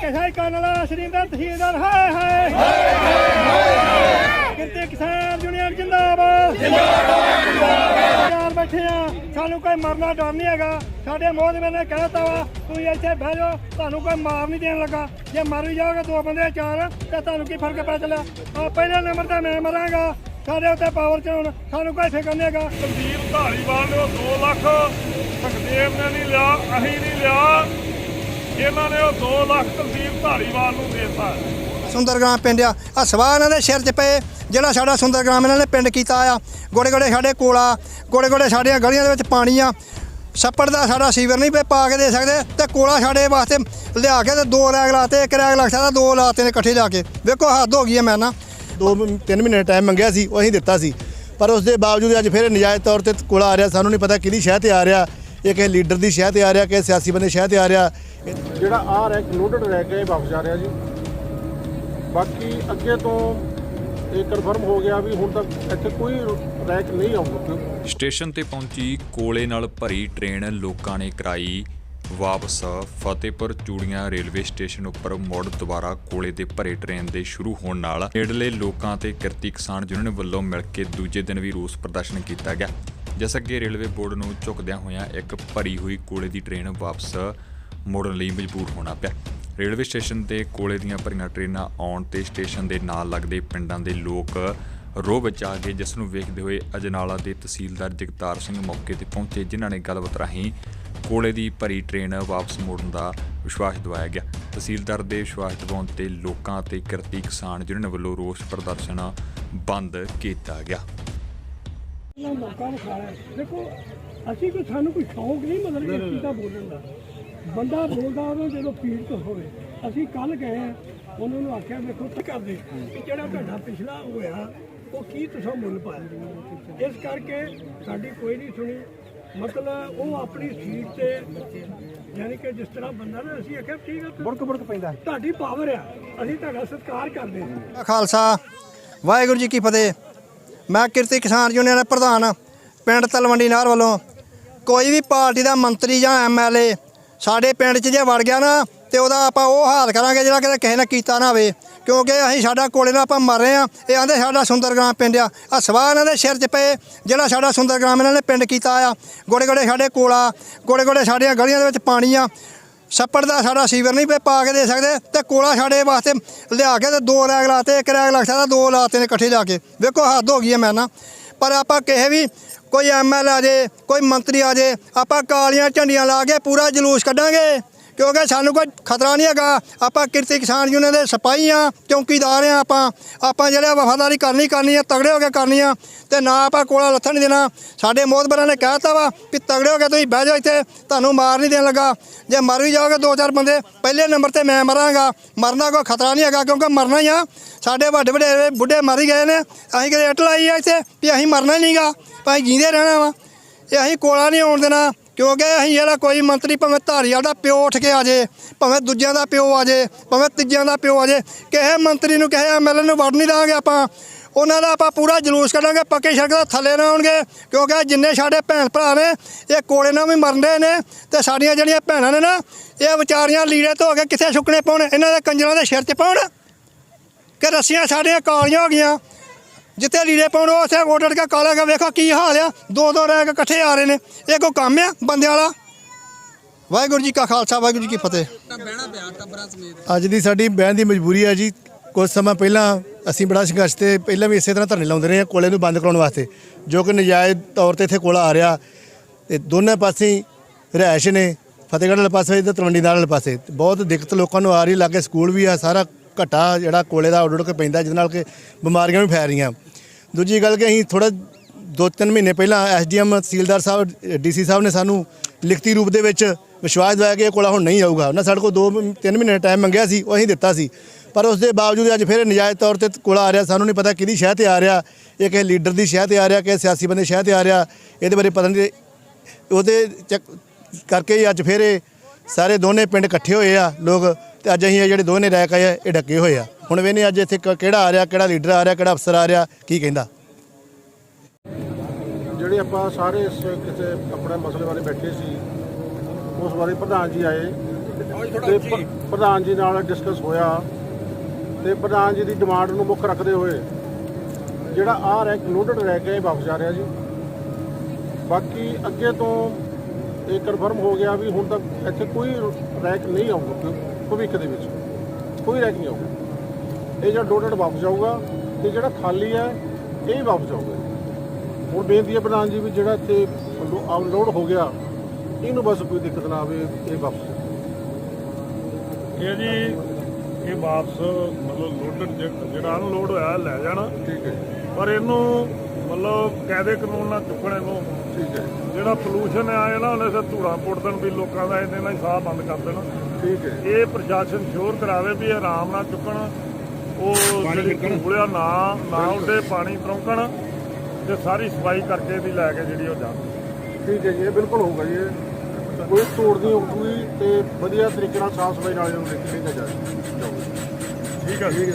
ਕਿਸਾਈ ਕਾਨਲਾ ਸ਼ਰੀਂਦਰ ਤਹਿਸੀਲਦਾਰ, ਹਾਏ ਹਾਏ। ਕਿਰਤੇ ਕਿਸਾਨ ਯੂਨੀਅਨ ਜਿੰਦਾਬਾਦ। ਜਿੰਦਾਬਾਦ ਬੈਠੇ ਆ, ਸਾਨੂੰ ਕੋਈ ਮਰਨਾ ਡਰ ਨਹੀਂ ਹੈਗਾ। ਸਾਡੇ ਮੋਹਦਵੇਂ ਨੇ ਕਹਿਤਾ ਵਾ, ਤੁਸੀਂ ਇੱਥੇ ਬਹਿ ਜਾਓ, ਤੁਹਾਨੂੰ ਕੋਈ ਮਾਰ ਨਹੀਂ ਦੇਣ ਲੱਗਾ। ਜੇ ਮਰ ਵੀ ਜਾਓਗੇ ਦੋ ਬੰਦੇ ਚਾਰ, ਤੇ ਤੁਹਾਨੂੰ ਕੀ ਫ਼ਰਕ ਪੈ ਚੱਲਿਆ? ਆ ਪਹਿਲੇ ਨੰਬਰ ਤੇ ਮੈਂ ਮਰਾਂਗਾ। ਸਾਡੇ ਉੱਤੇ ਪਾਵਰ ਚਲਾਉਣ, ਸਾਨੂੰ ਕੋਈ ਫਿਕਰ ਨਹੀਂ ਹੈਗਾ। ਸੰਦੀਪ ਧਾਰੀਵਾਲ ਨੇ ਉਹ 2 ਲੱਖ ਸੁਖਦੇਵ ਨੇ ਨਹੀਂ ਲਿਆ, ਅਸੀਂ ਨਹੀਂ ਲਿਆ। ਇਹਨਾਂ ਨੇ ਉਹ 2 ਲੱਖ ਸੰਦੀਪ ਧਾਲੀਵਾਲ ਨੂੰ ਦੇਤਾ। ਸੁੰਦਰਗ੍ਰਾਮ ਪਿੰਡ ਆ। ਆ ਸਵਾਹ ਇਹਨਾਂ ਦੇ ਸਿਰ 'ਚ ਪਏ। ਜਿਹੜਾ ਸਾਡਾ ਸੁੰਦਰਗ੍ਰਾਮ ਇਹਨਾਂ ਨੇ ਪਿੰਡ ਕੀਤਾ ਆ ਗੋੜੇ ਗੋੜੇ ਸਾਡੇ ਕੋਲਾ ਗੋੜੇ ਗੋੜੇ ਸਾਡੀਆਂ ਗਲੀਆਂ ਦੇ ਵਿੱਚ ਪਾਣੀ ਆ। ਛੱਪੜ ਦਾ ਸਾਡਾ ਸੀਵਰ ਨਹੀਂ ਪੇ ਪਾ ਕੇ ਦੇ ਸਕਦੇ ਤੇ ਕੋਲਾ ਸਾਡੇ ਵਾਸਤੇ ਲਿਆ ਕੇ ਤੇ ਦੋ ਰੈਗ ਲਾਤੇ ਇੱਕ ਰੈਗ ਲੱਗ ਸਕਦਾ ਦੋ ਲਾਤੇ ਨੇ ਇਕੱਠੇ ਜਾ ਕੇ। ਵੇਖੋ ਹੱਦ ਹੋ ਗਈ ਹੈ ਮੈਂ ਨਾ। ਦੋ ਤਿੰਨ ਮਹੀਨੇ ਟਾਈਮ ਮੰਗਿਆ ਸੀ ਉਹ ਅਸੀਂ ਦਿੱਤਾ ਸੀ। ਪਰ ਉਸ ਦੇ ਬਾਵਜੂਦ ਅੱਜ ਫਿਰ ਨਜਾਇਜ਼ ਤੌਰ ਤੇ ਕੋਲਾ ਆ ਰਿਹਾ ਸਾਨੂੰ ਨਹੀਂ ਪਤਾ ਕਿਹਦੀ ਸ਼ਹਿ ਤੇ ਆ ਰਿਹਾ। ਇਹ ਕਿਸੇ ਲੀਡਰ ਦੀ ਸ਼ਹਿ ਤੇ ਆ ਰਿਹਾ ਕਿਸੇ ਸਿਆਸੀ ਬੰਦੇ ਸ਼ਹਿ ਤੇ ਆ ਰਿਹਾ। ਜਿਹੜਾ ਆ ਰੈਕ ਲੋਡਡ ਰੈਕ ਹੈ ਇਹ ਵਾਪਸ ਜਾ ਰਿਹਾ ਜੀ। ਬਾਕੀ ਅੱਗੇ ਤੋਂ ਇਹ ਕਨਫਰਮ ਹੋ ਗਿਆ ਵੀ ਹੁਣ ਤੱਕ ਇੱਥੇ ਕੋਈ ਰੈਕ ਨਹੀਂ ਆਊਗਾ। ਸਟੇਸ਼ਨ ਤੇ ਪਹੁੰਚੀ ਕੋਲੇ ਨਾਲ ਭਰੀ ਟ੍ਰੇਨ ਲੋਕਾਂ ਨੇ ਕਰਾਈ ਵਾਪਸ। ਫਤਿਹਪੁਰ ਚੂੜੀਆਂ ਰੇਲਵੇ ਸਟੇਸ਼ਨ ਉੱਪਰ ਮੁੜ ਦੁਬਾਰਾ ਕੋਲੇ ਤੇ ਭਰੇ ਟ੍ਰੇਨ ਦੇ ਸ਼ੁਰੂ ਹੋਣ ਨਾਲ ਨੇੜਲੇ ਲੋਕਾਂ ਤੇ ਕਿਰਤੀ ਕਿਸਾਨ ਯੂਨੀਅਨ ਵੱਲੋਂ ਮਿਲ ਕੇ ਦੂਜੇ ਦਿਨ ਵੀ ਰੋਸ ਪ੍ਰਦਰਸ਼ਨ ਕੀਤਾ ਗਿਆ। ਜਿਸ ਅੱਗੇ ਰੇਲਵੇ ਬੋਰਡ ਨੂੰ ਝੁਕਦਿਆਂ ਹੋਇਆਂ ਇੱਕ ਭਰੀ ਹੋਈ ਕੋਲੇ ਦੀ ਟ੍ਰੇਨ ਵਾਪਸ ਮੋੜਨ ਲਈ ਮਜਬੂਰ ਹੋਣਾ ਪਿਆ। ਰੇਲਵੇ ਸਟੇਸ਼ਨ ਤੇ ਕੋਲੇ ਦੀਆਂ ਭਰੀਆਂ ਟ੍ਰੇਨਾਂ ਆਉਣ ਤੇ ਸਟੇਸ਼ਨ ਦੇ ਨਾਲ ਲੱਗਦੇ ਪਿੰਡਾਂ ਦੇ ਲੋਕ ਰੋਹ ਵਿੱਚ ਆ ਗਏ, ਜਿਸ ਨੂੰ ਵੇਖਦੇ ਹੋਏ ਅਜਨਾਲਾ ਦੇ ਤਹਿਸੀਲਦਾਰ ਜਗਤਾਰ ਸਿੰਘ ਮੌਕੇ ਤੇ ਪਹੁੰਚੇ, ਜਿਨ੍ਹਾਂ ਨੇ ਗੱਲਬਾਤ ਰਾਹੀਂ ਕੋਲੇ ਦੀ ਭਰੀ ਟ੍ਰੇਨ ਵਾਪਸ ਮੋੜਨ ਦਾ ਵਿਸ਼ਵਾਸ ਦਿਵਾਇਆ ਗਿਆ। ਤਹਿਸੀਲਦਾਰ ਦੇ ਵਿਸ਼ਵਾਸ ਦਿਵਾਉਣ ਤੇ ਲੋਕਾਂ ਤੇ ਕਿਰਤੀ ਕਿਸਾਨ ਯੂਨੀਅਨ ਵੱਲੋਂ ਰੋਸ ਪ੍ਰਦਰਸ਼ਨ ਬੰਦ ਕੀਤਾ ਗਿਆ। ਨਾ ਮੌਕਾ ਵਿਖਾਇਆ ਦੇਖੋ ਅਸੀਂ ਕੋਈ ਸਾਨੂੰ ਕੋਈ ਸ਼ੌਂਕ ਨਹੀਂ ਮਤਲਬ ਕਿ ਇਸ ਚੀਜ਼ ਦਾ ਬੋਲਣ ਦਾ। ਬੰਦਾ ਬੋਲਦਾ ਉਹ ਜਦੋਂ ਪੀੜਤ ਹੋਵੇ। ਅਸੀਂ ਕੱਲ ਗਏ ਆ, ਉਹਨਾਂ ਨੂੰ ਆਖਿਆ ਵੇਖੋ ਕੀ ਕਰਦੇ ਕਿ ਜਿਹੜਾ ਤੁਹਾਡਾ ਪਿਛਲਾ ਹੋਇਆ ਉਹ ਕੀ ਤੁਸੀਂ ਮੁੱਲ ਪਾਇਆ? ਇਸ ਕਰਕੇ ਸਾਡੀ ਕੋਈ ਨਹੀਂ ਸੁਣੀ। ਮਤਲਬ ਉਹ ਆਪਣੀ ਸੀਟ ਤੇ ਯਾਨੀ ਕਿ ਜਿਸ ਤਰ੍ਹਾਂ ਬੰਦਾ ਨਾ ਅਸੀਂ ਆਖਿਆ ਠੀਕ ਹੈ ਬੁੜਕ ਬੁੜਕ ਪੈਂਦਾ ਤੁਹਾਡੀ ਪਾਵਰ ਆ। ਅਸੀਂ ਤੁਹਾਡਾ ਸਤਿਕਾਰ ਕਰਦੇ ਹਾਂ। ਖਾਲਸਾ ਵਾਹਿਗੁਰੂ ਜੀ ਕੀ ਫਤਿਹ। ਮੈਂ ਕਿਰਤੀ ਕਿਸਾਨ ਯੂਨੀਅਨ ਦਾ ਪ੍ਰਧਾਨ, ਪਿੰਡ ਤਲਵੰਡੀ ਨਾਰ ਵੱਲੋਂ ਕੋਈ ਵੀ ਪਾਰਟੀ ਦਾ ਮੰਤਰੀ ਜਾਂ ਐਮਐਲਏ ਸਾਡੇ ਪਿੰਡ 'ਚ ਜੇ ਵੜ ਗਿਆ ਨਾ, ਤੇ ਉਹਦਾ ਆਪਾਂ ਉਹ ਹਾਲ ਕਰਾਂਗੇ ਜਿਹੜਾ ਕਿਤੇ ਕਿਸੇ ਨੇ ਕੀਤਾ ਨਾ ਹੋਵੇ। ਕਿਉਂਕਿ ਅਸੀਂ ਸਾਡਾ ਕੋਲੇ ਨਾਲ ਆਪਾਂ ਮਰ ਰਹੇ ਆ ਇਹ ਆਂਦੇ ਸਾਡਾ ਸੁੰਦਰਗ੍ਰਾਮ ਪਿੰਡ ਆ। ਆ ਸਵਾਹ ਇਹਨਾਂ ਦੇ ਸਿਰ 'ਚ ਪਏ, ਜਿਹੜਾ ਸਾਡਾ ਸੁੰਦਰਗ੍ਰਾਮ ਇਹਨਾਂ ਨੇ ਪਿੰਡ ਕੀਤਾ ਆ। ਗੋੜੇ ਗੋੜੇ ਸਾਡੇ ਕੋਲਾ ਗੋੜੇ ਗੋੜੇ ਸਾਡੀਆਂ ਗਲੀਆਂ ਦੇ ਵਿੱਚ ਪਾਣੀ ਆ। ਛੱਪੜ ਦਾ ਸਾਡਾ ਸੀਵਰ ਨਹੀਂ ਪੇ ਪਾ ਕੇ ਦੇ ਸਕਦੇ ਤੇ ਕੋਲਾ ਸਾਡੇ ਵਾਸਤੇ ਲਿਆ ਕੇ ਤੇ ਦੋ ਰੈਗ ਲਾਤੇ, ਇੱਕ ਰੈਗ ਲੱਗ ਸਕਦਾ, ਦੋ ਲਾਤੇ ਨੇ ਇਕੱਠੇ ਜਾ ਕੇ। ਵੇਖੋ, ਹੱਦ ਹੋ ਗਈ ਹੈ ਮੈਂ ਨਾ। ਪਰ ਆਪਾਂ ਕਿਸੇ ਵੀ ਕੋਈ ਐਮਐਲ ਆ ਜੇ, ਕੋਈ ਮੰਤਰੀ ਆ ਜੇ, ਆਪਾਂ ਕਾਲੀਆਂ ਝੰਡੀਆਂ ਲਾ ਕੇ ਪੂਰਾ ਜਲੂਸ ਕੱਢਾਂਗੇ। ਕਿਉਂਕਿ ਸਾਨੂੰ ਕੋਈ ਖਤਰਾ ਨਹੀਂ ਹੈਗਾ। ਆਪਾਂ ਕਿਰਤੀ ਕਿਸਾਨ ਯੂਨੀਅਨ ਦੇ ਸਿਪਾਹੀ ਆ ਚੌਕੀਦਾਰ ਆ ਆਪਾਂ। ਆਪਾਂ ਜਿਹੜੇ ਵਫਾਦਾਰੀ ਕਰਨੀ ਕਰਨੀ ਆ, ਤਗੜੇ ਹੋ ਕੇ ਕਰਨੀ ਆ, ਤੇ ਨਾ ਆਪਾਂ ਕੋਲਾ ਲੱਥਣ ਨਹੀਂ ਦੇਣਾ। ਸਾਡੇ ਮੋਹਤਬਰਾਂ ਨੇ ਕਹਿਤਾ ਵਾ ਕਿ ਤਗੜੇ ਹੋ ਕੇ ਤੁਸੀਂ ਬਹਿ ਜਾਓ ਇੱਥੇ, ਤੁਹਾਨੂੰ ਮਾਰ ਨਹੀਂ ਦੇਣ ਲੱਗਾ। ਜੇ ਮਰ ਵੀ ਜਾਓਗੇ ਦੋ ਚਾਰ ਬੰਦੇ, ਪਹਿਲੇ ਨੰਬਰ ਤੇ ਮੈਂ ਮਰਾਂਗਾ। ਮਰਨਾ ਕੋਈ ਖਤਰਾ ਨਹੀਂ ਹੈਗਾ ਕਿਉਂਕਿ ਮਰਨਾ ਹੀ ਆ। ਸਾਡੇ ਵੱਡੇ ਵੱਡੇ ਬੁੱਢੇ ਮਰ ਗਏ ਨੇ। ਅਸੀਂ ਕਿਤੇ ਇੱਟ ਲਾਈ ਆ ਇੱਥੇ ਵੀ ਅਸੀਂ ਮਰਨਾ ਹੀ ਨਹੀਂਗਾ। ਭਾਈ ਜੀਂਦੇ ਰਹਿਣਾ ਵਾ। ਇਹ ਅਸੀਂ ਕੋਲਾ ਨਹੀਂ ਆਉਣ ਦੇਣਾ। ਕਿਉਂਕਿ ਅਸੀਂ ਜਿਹੜਾ ਕੋਈ ਮੰਤਰੀ ਭਾਵੇਂ ਧਾਰੀਵਾਲ ਦਾ ਪਿਓ ਉੱਠ ਕੇ ਆ ਜੇ, ਭਾਵੇਂ ਦੂਜਿਆਂ ਦਾ ਪਿਓ ਆ ਜੇ, ਭਾਵੇਂ ਤੀਜਿਆਂ ਦਾ ਪਿਓ ਆ ਜੇ, ਕਿਸੇ ਮੰਤਰੀ ਨੂੰ, ਕਿਸੇ ਐਮਐਲਏ ਨੂੰ ਵੜ ਨਹੀਂ ਦਾਂਗੇ ਆਪਾਂ। ਉਹਨਾਂ ਦਾ ਆਪਾਂ ਪੂਰਾ ਜਲੂਸ ਕੱਢਾਂਗੇ, ਪੱਕੇ ਸੜਕ ਦਾ ਥੱਲੇ ਨਾ ਆਉਣਗੇ। ਕਿਉਂਕਿ ਜਿੰਨੇ ਸਾਡੇ ਭੈਣ ਭਰਾ ਨੇ, ਇਹ ਕੋਲੇ ਨਾਲ ਵੀ ਮਰਦੇ ਨੇ ਤੇ ਸਾਡੀਆਂ ਜਿਹੜੀਆਂ ਭੈਣਾਂ ਨੇ ਨਾ, ਇਹ ਵਿਚਾਰੀਆਂ ਲੀੜੇ ਧੋ ਕੇ ਕਿੱਥੇ ਸੁੱਕਣੇ ਪਾਉਣ? ਇਹਨਾਂ ਦੇ ਕੰਜਰਾਂ ਦੇ ਸਿਰ 'ਚ ਪਾਉਣ? ਕਿ ਰੱਸੀਆਂ ਸਾਡੀਆਂ ਕਾਲੀਆਂ ਹੋ ਗਈਆਂ। ਜਿੱਥੇ ਲੀੜੇ ਪਾਉਣ, ਉਹ ਉੱਥੇ ਓਡੜ ਕੇ ਕਾਲਾ ਕੇ ਵੇਖੋ ਕੀ ਹਾਲ ਆ। ਦੋ ਦੋ ਰਹਿ ਕੇ ਇਕੱਠੇ ਆ ਰਹੇ ਨੇ। ਇਹ ਕੋਈ ਕੰਮ ਆ ਬੰਦਿਆਂ ਵਾਲਾ? ਵਾਹਿਗੁਰੂ ਜੀ ਕਾ ਖਾਲਸਾ, ਵਾਹਿਗੁਰੂ ਜੀ ਕੀ ਫਤਿਹ। ਅੱਜ ਦੀ ਸਾਡੀ ਬਹਿਣ ਦੀ ਮਜਬੂਰੀ ਹੈ ਜੀ। ਕੁਝ ਸਮਾਂ ਪਹਿਲਾਂ ਅਸੀਂ ਬੜਾ ਸੰਘਰਸ਼ ਤੇ ਪਹਿਲਾਂ ਵੀ ਇਸੇ ਤਰ੍ਹਾਂ ਧਰਨੇ ਲਾਉਂਦੇ ਰਹੇ ਹਾਂ ਕੋਲੇ ਨੂੰ ਬੰਦ ਕਰਾਉਣ ਵਾਸਤੇ, ਜੋ ਕਿ ਨਜਾਇਜ਼ ਤੌਰ ਤੇ ਇੱਥੇ ਕੋਲਾ ਆ ਰਿਹਾ। ਤੇ ਦੋਨੇ ਪਾਸੇ ਹੀ ਰਿਹਾਇਸ਼ ਨੇ। ਫਤਿਹਗੜ੍ਹ ਵਾਲੇ ਪਾਸੇ ਤੇ ਤਲਵੰਡੀ ਨਾਲ ਵਾਲੇ ਪਾਸੇ। ਬਹੁਤ ਦਿੱਕਤ ਲੋਕਾਂ ਨੂੰ ਆ ਰਹੀ, ਲਾਗੇ ਸਕੂਲ ਵੀ ਆ, ਸਾਰਾ ਘਟਾ ਜਿਹੜਾ ਕੋਲੇ ਦਾ ਉੱਡ ਉੱਡ ਕੇ ਪੈਂਦਾ, ਜਿਹਦੇ ਨਾਲ ਕਿ ਬਿਮਾਰੀਆਂ ਵੀ ਫੈਲ ਰਹੀਆਂ। ਦੂਜੀ ਗੱਲ ਕਿ ਅਸੀਂ ਥੋੜਾ ਦੋ ਤਿੰਨ ਮਹੀਨੇ ਪਹਿਲਾਂ ਐਸਡੀਐਮ ਤਹਿਸੀਲਦਾਰ ਸਾਹਿਬ, ਡੀਸੀ ਸਾਹਿਬ ਨੇ ਸਾਨੂੰ ਲਿਖਤੀ ਰੂਪ ਦੇ ਵਿੱਚ ਵਿਸ਼ਵਾਸ ਦਿਵਾਇਆ ਕਿ ਇਹ ਕੋਲਾ ਹੁਣ ਨਹੀਂ ਆਊਗਾ। ਉਹਨਾਂ ਸਾਡੇ ਕੋਲ ਦੋ ਮ- ਤਿੰਨ ਮਹੀਨੇ ਟਾਈਮ ਮੰਗਿਆ ਸੀ, ਉਹ ਅਸੀਂ ਦਿੱਤਾ ਸੀ। ਪਰ ਉਸ ਦੇ ਬਾਵਜੂਦ ਅੱਜ ਫਿਰ ਨਜਾਇਜ਼ ਤੌਰ ਤੇ ਕੋਲਾ ਆ ਰਿਹਾ। ਸਾਨੂੰ ਨਹੀਂ ਪਤਾ ਕਿਹਦੀ ਸ਼ਹਿ ਤੇ ਆ ਰਿਹਾ, ਇਹ ਕਿਸੇ ਲੀਡਰ ਦੀ ਸ਼ਹਿ ਤੇ ਆ ਰਿਹਾ, ਕਿਸੇ ਸਿਆਸੀ ਬੰਦੇ ਸ਼ਹਿ ਤੇ ਆ ਰਿਹਾ। ਇਹਦੇ ਬਾਰੇ ਪਤਾ ਨਹੀਂ ਉਹਦੇ ਚੱਕ- ਕਰਕੇ ਅੱਜ ਫਿਰ ਇਹ ਸਾਰੇ ਦੋਨੇ ਪਿੰਡ ਇਕੱਠੇ ਹੋਏ ਆ। ਲੋਕ ਤੇ ਅੱਜ ਅਸੀਂ ਇਹ ਜਿਹੜੇ ਦੋਨੇ ਰੈਕ ਆਏ ਆ, ਇਹ ਡੱਕੇ ਹੋਏ ਆ। ਹੁਣ ਵੇਨੇ ਅੱਜ ਇੱਥੇ ਕ- ਕਿਹੜਾ ਆ ਰਿਹਾ, ਕਿਹੜਾ ਲੀਡਰ ਆ ਰਿਹਾ, ਕਿਹੜਾ ਅਫਸਰ ਆ ਰਿਹਾ, ਕੀ ਕਹਿੰਦਾ? ਜਿਹੜੇ ਆਪਾਂ ਸਾਰੇ ਇਸ ਕਿਸੇ ਆਪਣੇ ਮਸਲੇ ਬਾਰੇ ਬੈਠੇ ਸੀ, ਉਸ ਬਾਰੇ ਪ੍ਰਧਾਨ ਜੀ ਆਏ। ਤੇ ਪ- ਪ੍ਰਧਾਨ ਜੀ ਨਾਲ ਡਿਸਕਸ ਹੋਇਆ। ਤੇ ਪ੍ਰਧਾਨ ਜੀ ਦੀ ਡਿਮਾਂਡ ਨੂੰ ਮੁੱਖ ਰੱਖਦੇ ਹੋਏ, ਜਿਹੜਾ ਆਹ ਰੈਕ ਲੋਡਡ ਰੈਕ ਹੈ, ਇਹ ਵਾਪਸ ਆ ਰਿਹਾ ਜੀ। ਬਾਕੀ ਅੱਗੇ ਤੋਂ ਇਹ ਕਨਫਰਮ ਹੋ ਗਿਆ ਵੀ ਹੁਣ ਤੱਕ ਇੱਥੇ ਕੋਈ ਰੈਕ ਨਹੀਂ ਆਊਗਾ। ਭਵਿੱਖ ਦੇ ਵਿੱਚ। ਕੋਈ ਰੈਕ ਨਹੀਂ ਆਊਗਾ। ਇਹ ਜਿਹੜਾ ਲੋਡਡ ਵਾਪਸ ਜਾਊਗਾ ਤੇ ਜਿਹੜਾ ਖਾਲੀ ਹੈ ਇਹ ਵਾਪਸ ਜਾਊਗਾ। ਹੁਣ ਬੇਨਤੀ ਹੈ ਪ੍ਰਧਾਨ ਜੀ ਵੀ ਜਿਹੜਾ ਇੱਥੇ ਲੋਡ ਹੋ ਗਿਆ ਇਹਨੂੰ ਬਸ ਕੋਈ ਦਿੱਕਤ ਨਾ ਆਵੇ ਇਹ ਵਾਪਸ ਇਹ ਜੀ ਇਹ ਵਾਪਸ ਮਤਲਬ ਲੋਡਡ ਜਿਹੜਾ ਅਨਲੋਡ ਹੋਇਆ ਲੈ ਜਾਣਾ। ਠੀਕ ਹੈ ਪਰ ਇਹਨੂੰ ਮਤਲਬ ਕਾਇਦੇ ਕਾਨੂੰਨ ਨਾਲ ਚੁੱਕਣੇ ਨੂੰ। ਠੀਕ ਹੈ। ਜਿਹੜਾ ਪੋਲੂਸ਼ਨ ਆ ਨਾ ਉਹਨੇ ਸੇ ਧੂੜਾ ਪੁੱਟ ਦੇਣ ਵੀ ਲੋਕਾਂ ਦਾ ਇਹਦੇ ਨਾਲ ਹੀ ਸਾਹ ਬੰਦ ਕਰ ਦੇਣਾ। ਠੀਕ ਹੈ। ਇਹ ਪ੍ਰਸ਼ਾਸਨ ਸ਼ੋਰ ਕਰਾਵੇ ਵੀ ਆਰਾਮ ਨਾਲ ਚੁੱਕਣ। ਉਹ ਜਿਹੜੀ ਧੂੜਿਆ ਨਾ ਨਾ ਉੱਡੇ ਪਾਣੀ ਤਰੋਂਕਣ ਤੇ ਸਾਰੀ ਸਫ਼ਾਈ ਕਰਕੇ ਇਹਦੀ ਲੈ ਕੇ ਜਿਹੜੀ ਉਹ ਜਾਣ। ਠੀਕ ਹੈ ਜੀ ਇਹ ਬਿਲਕੁਲ ਹੋਊਗਾ ਜੀ। ਕੋਈ ਤੋੜ ਨਹੀਂ ਹੋਊਗੀ ਤੇ ਵਧੀਆ ਤਰੀਕੇ ਨਾਲ ਸਾਫ਼ ਸਫ਼ਾਈ ਨਾਲ ਇਹਨੂੰ ਲੈ ਕੇ ਜਾਊਗਾ। ਠੀਕ ਹੈ ਜੀ।